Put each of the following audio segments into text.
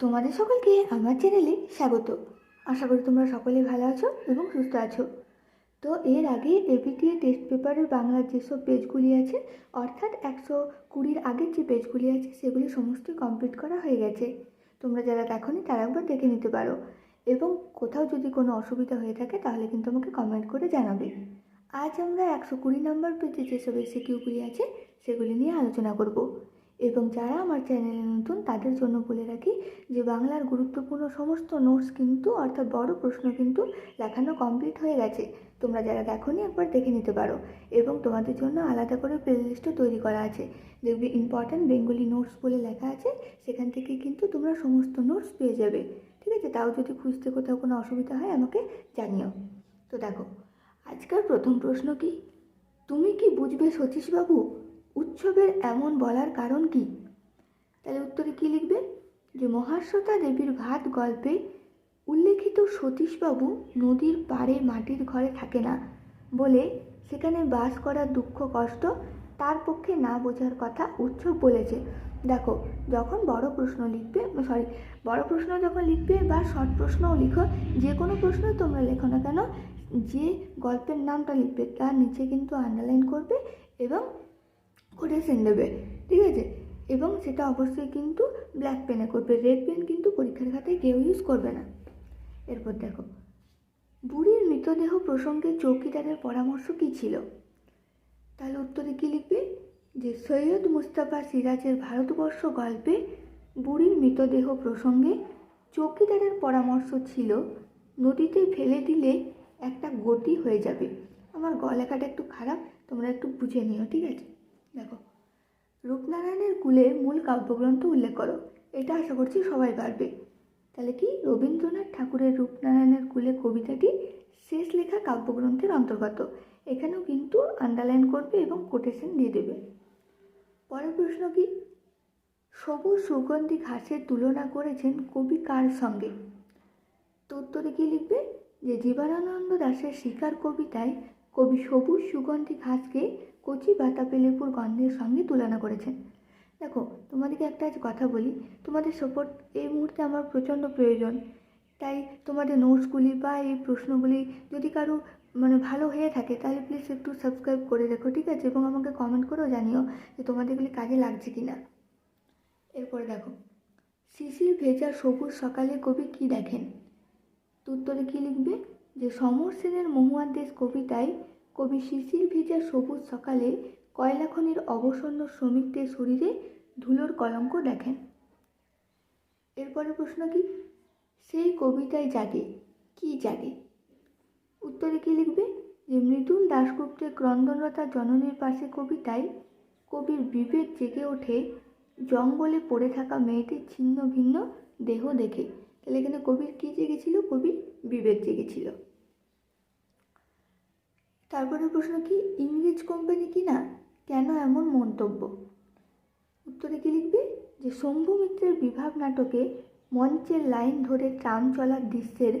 তোমাদের সকলকে আমার চ্যানেলে স্বাগত। আশা করি তোমরা সকলেই ভালো আছো এবং সুস্থ আছো। তো এর আগে এবিটিএ টেস্ট পেপারের বাংলার যেসব পেজগুলি আছে, অর্থাৎ একশো কুড়ির আগের যে পেজগুলি আছে, সেগুলি সমস্ত কমপ্লিট করা হয়ে গেছে। তোমরা যারা দেখোনি, তারা একবার দেখে নিতে পারো। এবং কোথাও যদি কোনো অসুবিধা হয়ে থাকে, তাহলে কিন্তু আমাকে কমেন্ট করে জানাবে। আজ আমরা একশো কুড়ি নম্বর পেজে যেসব এসিকিউগুলি আছে, সেগুলি নিয়ে আলোচনা করব। এবং যারা আমার চ্যানেলে নতুন, তাদের জন্য বলে রাখি যে, বাংলার গুরুত্বপূর্ণ সমস্ত নোটস কিন্তু, অর্থাৎ বড় প্রশ্ন কিন্তু লেখানো কমপ্লিট হয়ে গেছে। তোমরা যারা দেখোনি, একবার দেখে নিতে পারো। এবং তোমাদের জন্য আলাদা করে প্লেলিস্টও তৈরি করা আছে। দেখবে ইম্পর্ট্যান্ট বেঙ্গলি নোটস বলে লেখা আছে, সেখান থেকে কিন্তু তোমরা সমস্ত নোটস পেয়ে যাবে। ঠিক আছে? তাও যদি খুঁজতে কোথাও কোনো অসুবিধা হয়, আমাকে জানিও। তো দেখো, আজকের প্রথম প্রশ্ন কি? তুমি কি বুঝবে সতীশবাবু? উৎসবের এমন বলার কারণ কি? তাহলে উত্তরে কি লিখবে? যে মহাশ্বেতা দেবীর ভাত গল্পে উল্লেখিত সতীশবাবু নদীর পাড়ে মাটির ঘরে থাকে না বলে সেখানে বাস করার দুঃখ কষ্ট তার পক্ষে না বোঝার কথা উৎসব বলেছে। দেখো, যখন বড় প্রশ্ন লিখবে সরি বড় প্রশ্ন যখন লিখবে বা শর্ট প্রশ্নও লিখো, যে কোনো প্রশ্নই তোমরা লেখো না কেন, যে গল্পের নামটা লিখবে তার নিচে কিন্তু আন্ডারলাইন করবে এবং কোটেশন দেবে ঠিক আছে? এবং সেটা অবশ্যই কিন্তু ব্ল্যাক পেনে করবে রেড পেন কিন্তু পরীক্ষার খাতায় কেউ ইউজ করবে না। এরপর দেখো, বুড়ির মৃতদেহ প্রসঙ্গে চৌকিদারের পরামর্শ কী ছিল? তাহলে উত্তরে কী লিখবে? যে সৈয়দ মুস্তাফা সিরাজের ভারতবর্ষ গল্পে বুড়ির মৃতদেহ প্রসঙ্গে চৌকিদারের পরামর্শ ছিল, নদীতে ফেলে দিলে একটা গতি হয়ে যাবে। আমার গলাকাটা একটু খারাপ, তোমরা একটু বুঝে নিও, ঠিক আছে? দেখো, রূপনারায়ণের কুলে মূল কাব্যগ্রন্থ উল্লেখ করো, এটা আশা করছি সবাই পারবে। তাহলে কি, রবীন্দ্রনাথ ঠাকুরের রূপনারায়ণের কুলে কবিতাটি শেষ লেখা কাব্যগ্রন্থের অন্তর্গত, এখানেও কিন্তু আন্ডারলাইন করবে এবং কোটেশন দিয়ে দেবে। পরের প্রশ্ন কি, সবুজ সুগন্ধি ঘাসের তুলনা করেছেন কবি কার সঙ্গে? তো উত্তরে কি লিখবে, যে জীবনানন্দ দাশের শিকার কবিতায় কবি সবুজ সুগন্ধি ঘাসকে কচি বাতাপি লেবুর গন্ধের সঙ্গে তুলনা করেছেন। দেখো, তোমাদেরকে একটা কথা বলি, তোমাদের সাপোর্ট এই মুহূর্তে আমার প্রচণ্ড প্রয়োজন। তাই তোমাদের নোটসগুলি বা এই প্রশ্নগুলি যদি কারও মানে ভালো হয়ে থাকে, তাহলে প্লিজ একটু সাবস্ক্রাইব করে রেখো, ঠিক আছে? এবং আমাকে কমেন্ট করেও জানিও যে তোমাদেরগুলি কাজে লাগছে কি না এরপরে দেখো, শিশির ভেজা সবুজ সকালে কবি কি দেখেন? উত্তরে কী লিখবে? যে সমর সেনের মহুয়ার দেশ কবিতায় কবি শিশির ভিজা সবুজ সকালে কয়লা খনির অবসন্ন শ্রমিকদের শরীরে ধুলোর কলঙ্ক দেখেন। এরপরের প্রশ্ন কি? সেই কবিতায় জাগে, কি জাগে? উত্তরে কী লিখবে? যে মৃদুল দাশগুপ্তের ক্রন্দনরতা জননীর পাশে কবিতায় কবির বিবেক জেগে ওঠে, জঙ্গলে পড়ে থাকা মেয়েটির ছিন্ন ভিন্ন দেহ দেখে। তাহলে এখানে কবির কী জেগেছিল? কবির বিবেক জেগেছিল। তারপরে প্রশ্ন কি, ইংরেজ কোম্পানি কি না? কেন এমন মন্তব্য? উত্তরে কি লিখবে? যে শম্ভু মিত্রের বিভাগ নাটকে মঞ্চের লাইন ধরে ট্রাম চলার দৃশ্যের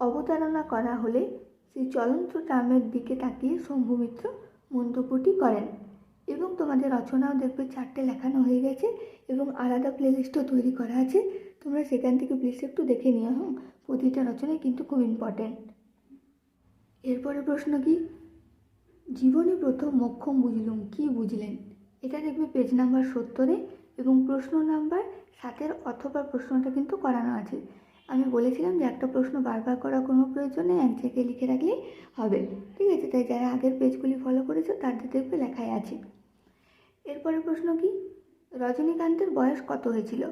অবতারণা করা হলে সেই চলন্ত ট্রামের দিকে তাকিয়ে শম্ভু মিত্র মন্তব্যটি করেন। এবং তোমাদের রচনাও দেখবে, চারটে লেখানো হয়ে গেছে এবং আলাদা প্লেলিস্টও তৈরি করা আছে। তোমরা সেখান থেকে প্লিজ একটু দেখে নিও, হুম? প্রতিটা রচনাই কিন্তু খুব ইম্পর্ট্যান্ট এরপরে প্রশ্ন কি জীবনে প্রথম মক্ষম বুঝলুম, কি বুঝলেন? এটা দেখবে পেজ নাম্বার সত্তরে এবং প্রশ্ন নাম্বার সাতের অথবা প্রশ্নটা কিন্তু করানো আছে। আমি বলেছিলাম যে একটা প্রশ্ন বারবার করার কোনো প্রয়োজন নেই, এক জায়গায় লিখে রাখলেই হবে। ঠিক আছে, তাই যারা আগের পেজগুলি ফলো করেছ তাদের দেখবে লেখাই আছে। এরপরে প্রশ্ন কি? রজনীকান্তের বয়স কত হয়েছিল?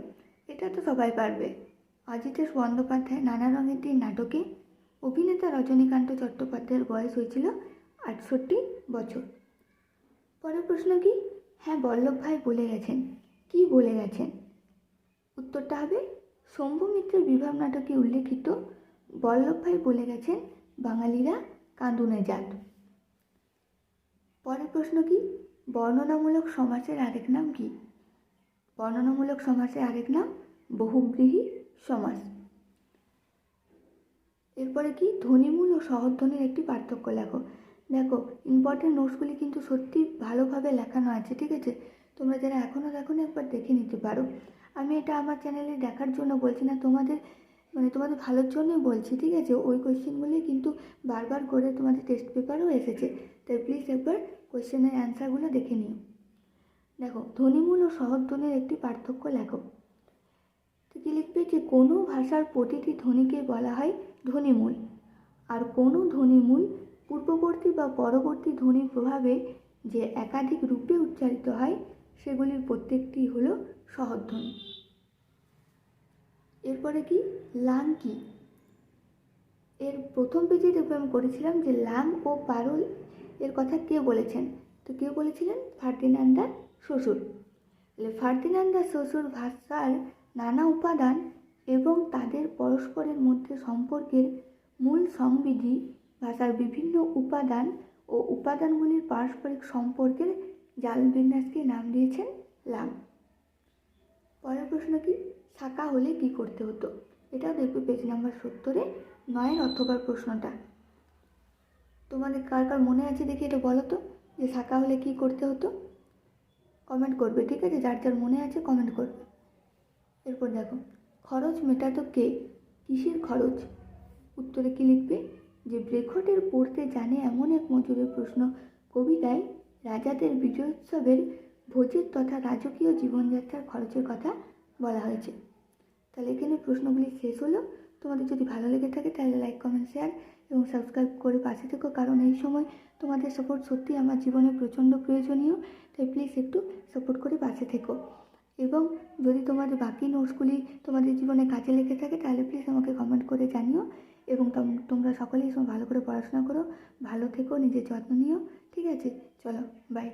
এটা তো সবাই পারবে। অজিতেশ বন্দ্যোপাধ্যায় নানা রঙের দিন নাটকে। অভিনেতা রজনীকান্ত চট্টোপাধ্যায়ের বয়স হয়েছিল আটষট্টি বছর। পরের প্রশ্ন কি? হ্যাঁ বল্লভ ভাই বলে গেছেন। কি বলে গেছেন? উত্তরটা হবে, শম্ভু মিত্রের বিভাগ নাটকে উল্লেখিত বল্লভ ভাই বলে গেছেন বাঙালিরা কাঁদুনে জাত। পরের প্রশ্ন কি? বর্ণনামূলক সমাসের আরেক নাম কি? বর্ণনামূলক সমাসের আরেক নাম বহুব্রীহি সমাস। এরপরে কি? ধ্বনিমূল ও সহধ্বনির একটি পার্থক্য লেখো। দেখো ইম্পর্টেন্ট নোটসগুলি কিন্তু সত্যি ভালোভাবে লেখানো আছে, ঠিক আছে? তোমরা যারা এখনও দেখো একবার দেখে নিতে পারো। আমি এটা আমার চ্যানেলে দেখার জন্য বলছি না, তোমাদের মানে তোমাদের ভালোর জন্যই বলছি, ঠিক আছে? ওই কোয়েশ্চেনগুলি কিন্তু বারবার করে তোমাদের টেস্ট পেপারও এসেছে। তাই প্লিজ একবার কোয়েশ্চেনের অ্যান্সারগুলো দেখে নিও। দেখো, ধ্বনিমূল ও সহধ্বনির একটি পার্থক্য লেখো। তো লিখবে যে, কোনো ভাষার প্রতিটি ধ্বনিকে বলা হয় ধ্বনিমূল। আর কোনো ধ্বনিমূল পূর্ববর্তী বা পরবর্তী ধ্বনির প্রভাবে যে একাধিক রূপে উচ্চারিত হয়, সেগুলির প্রত্যেকটি হল সহধ্বনি। এরপরে কি? লাং কি? এর প্রথম পেজে দেখবে আমি করেছিলাম যে লাং ও পারুল, এর কথা কে বলেছেন? তো কে বলেছিলেন? ফার্দিনান্দার শ্বশুর। তাহলে ফার্দিনান্দার শ্বশুর ভাষার নানা উপাদান এবং তাদের পরস্পরের মধ্যে সম্পর্কের মূল সংবিধি ভাষার বিভিন্ন উপাদান ও উপাদানগুলির পারস্পরিক সম্পর্কের জাল বিন্যাসকে নাম দিয়েছেন লাম পরের প্রশ্ন কি? শাখা হলে কি করতে হতো? এটাও দেখবে পেজ নাম্বার সত্তরে, নয়ের অথবার প্রশ্নটা। তোমাদের কার কার মনে আছে দেখি এটা বলো তো, যে শাখা হলে কি করতে হতো? কমেন্ট করবে, ঠিক আছে? যার যার মনে আছে কমেন্ট করবে। এরপর দেখো, খরচ মেটাতো কে? কিসের খরচ? উত্তরে কি লিখবে? যে ব্রেখটের পড়তে জানে এমন এক মজুরের প্রশ্ন। কবিতায় রাজাদের বিজয়োৎসবের ভোজের তথা রাজকীয় জীবনযাত্রার খরচের কথা বলা হয়েছে। তাহলে এখানে প্রশ্নগুলি শেষ হলো। তোমাদের যদি ভালো লেগে থাকে তাহলে লাইক কমেন্ট শেয়ার এবং সাবস্ক্রাইব করে পাশে থেকো। কারণ এই সময় তোমাদের সাপোর্ট সত্যি আমার জীবনে প্রচণ্ড প্রয়োজনীয়। তাই প্লিজ একটু সাপোর্ট করে পাশে থেকো। এবং যদি তোমাদের বাকি নোটসগুলি তোমাদের জীবনে কাজে লেগে থাকে তাহলে প্লিজ আমাকে কমেন্ট করে জানিও। এবং তোম- তোমরা সকলেই ভালো করে পড়াশোনা করো, ভালো থেকো, নিজের যত্ন নিও, ঠিক আছে? চলো বাই